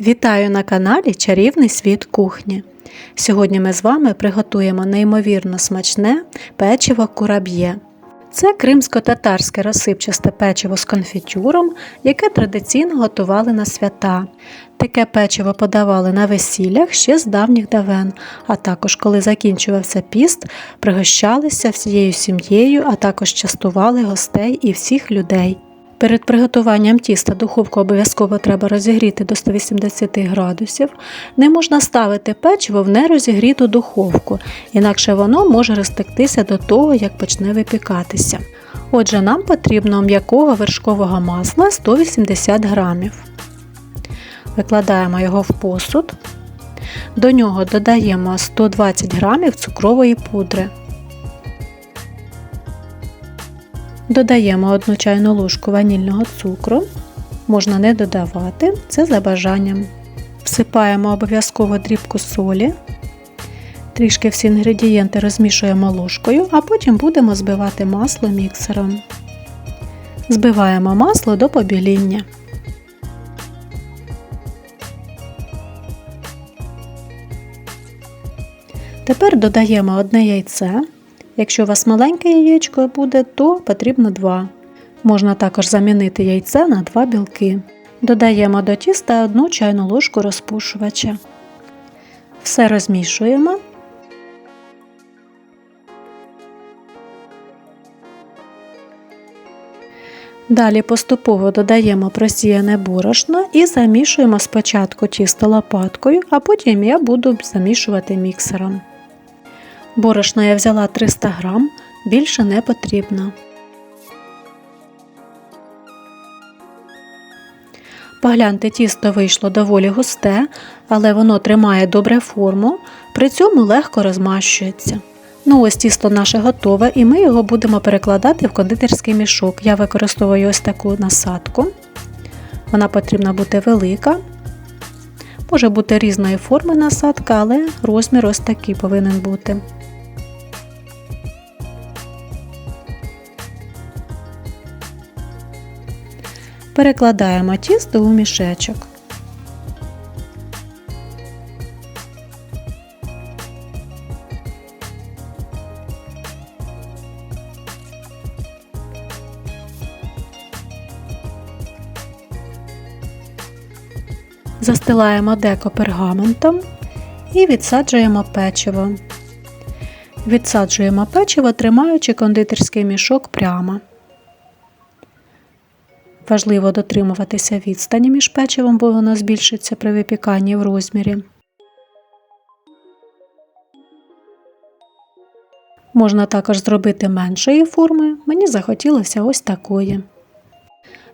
Вітаю на каналі Чарівний світ кухні. Сьогодні ми з вами приготуємо неймовірно смачне печиво кураб'є. Це кримсько-татарське розсипчасте печиво з конфітюром, яке традиційно готували на свята. Таке печиво подавали на весіллях ще з давніх давен, а також, коли закінчувався піст, пригощалися всією сім'єю, а також частували гостей і всіх людей. Перед приготуванням тіста духовку обов'язково треба розігріти до 180 градусів. Не можна ставити печиво в нерозігріту духовку, інакше воно може розтектися до того, як почне випікатися. Отже, нам потрібно м'якого вершкового масла 180 грамів. Викладаємо його в посуд. До нього додаємо 120 грамів цукрової пудри. Додаємо 1 чайну ложку ванільного цукру, можна не додавати, це за бажанням. Всипаємо обов'язково дрібку солі, трішки всі інгредієнти розмішуємо ложкою, а потім будемо збивати масло міксером. Збиваємо масло до побіління. Тепер додаємо одне яйце. Якщо у вас маленьке яєчко буде, то потрібно 2. Можна також замінити яйце на 2 білки. Додаємо до тіста 1 чайну ложку розпушувача. Все розмішуємо. Далі поступово додаємо просіяне борошно і замішуємо спочатку тісто лопаткою, а потім я буду замішувати міксером. Борошна я взяла 300 грам, більше не потрібно. Погляньте, тісто вийшло доволі густе, але воно тримає добре форму, при цьому легко розмащується. Ну ось тісто наше готове і ми його будемо перекладати в кондитерський мішок. Я використовую ось таку насадку. Вона потрібна бути велика. Може бути різної форми насадка, але розмір ось такий повинен бути. Перекладаємо тісто у мішечок. Застилаємо деко пергаментом і відсаджуємо печиво. Відсаджуємо печиво, тримаючи кондитерський мішок прямо. Важливо дотримуватися відстані між печивом, бо воно збільшиться при випіканні в розмірі. Можна також зробити меншої форми, мені захотілося ось такої.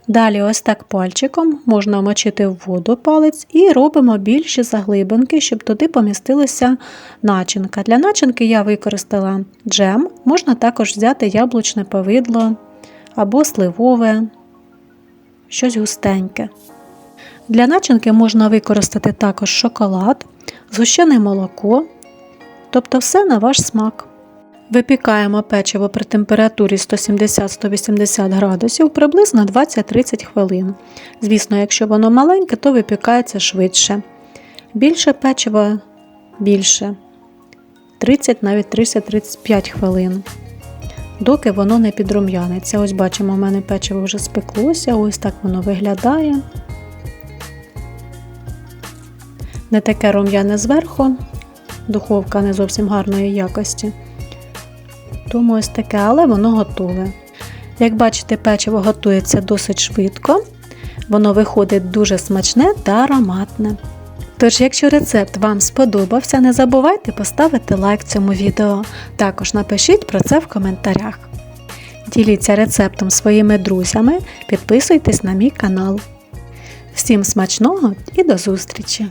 Далі, ось так пальчиком можна мочити в воду палець і робимо більші заглибинки, щоб туди помістилася начинка. Для начинки я використала джем, можна також взяти яблучне повидло або сливове щось густеньке. Для начинки можна використати також шоколад, згущене молоко, тобто все на ваш смак. Випікаємо печиво при температурі 170-180 градусів приблизно 20-30 хвилин. Звісно, якщо воно маленьке, то випікається швидше. Більше печива більше 30 навіть 30-35 хвилин доки воно не підрум'яниться. Ось бачимо, в мене печиво вже спеклося, ось так воно виглядає. Не таке рум'яне зверху, духовка не зовсім гарної якості. Тому ось таке, але воно готове. Як бачите, печиво готується досить швидко, воно виходить дуже смачне та ароматне. Тож, якщо рецепт вам сподобався, не забувайте поставити лайк цьому відео. Також напишіть про це в коментарях. Діліться рецептом своїми друзями, підписуйтесь на мій канал. Всім смачного і до зустрічі!